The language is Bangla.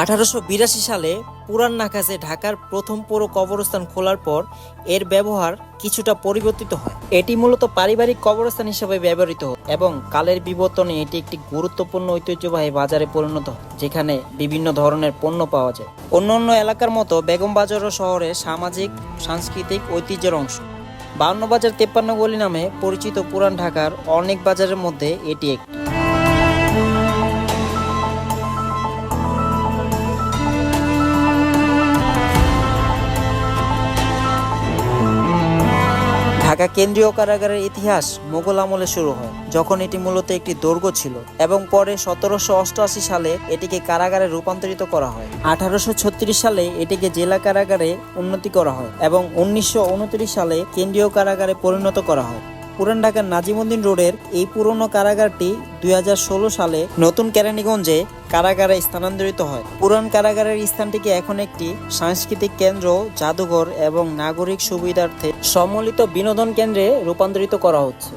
আঠারোশো বিরাশি সালে পুরান নাকাজে ঢাকার প্রথম পৌর কবরস্থান খোলার পর এর ব্যবহার কিছুটা পরিবর্তিত হয়। এটি মূলত পারিবারিক কবরস্থান হিসেবে ব্যবহৃত এবং কালের বিবর্তনে এটি একটি গুরুত্বপূর্ণ ঐতিহ্যবাহী বাজারে পরিণত, যেখানে বিভিন্ন ধরনের পণ্য পাওয়া যায়। অন্য অন্য এলাকার মতো বেগম বাজারও শহরে সামাজিক, সাংস্কৃতিক ঐতিহ্যের অংশ। বাউন্ন বাজার তেপ্পান্ন গলি নামে পরিচিত পুরান ঢাকার অনেক বাজারের মধ্যে এটি একটি। ঢাকা কেন্দ্রীয় কারাগারের ইতিহাস মোগল আমলে শুরু হয়, যখন এটি মূলত একটি দুর্গ ছিল এবং পরে সতেরোশো অষ্টআশি সালে এটিকে কারাগারে রূপান্তরিত করা হয়। আঠারোশো ছত্রিশ সালে এটিকে জেলা কারাগারে উন্নতি করা হয় এবং উনিশশো উনত্রিশ সালে কেন্দ্রীয় কারাগারে পরিণত করা হয়। পুরান ঢাকার নাজিমুদ্দিন রোডের এই পুরনো কারাগারটি দুই হাজার ষোলো সালে নতুন কেরানীগঞ্জে কারাগারে স্থানান্তরিত হয়। পুরান কারাগারের স্থানটিকে এখন একটি সাংস্কৃতিক কেন্দ্র, জাদুঘর এবং নাগরিক সুবিধার্থে সম্মিলিত বিনোদন কেন্দ্রে রূপান্তরিত করা হচ্ছে।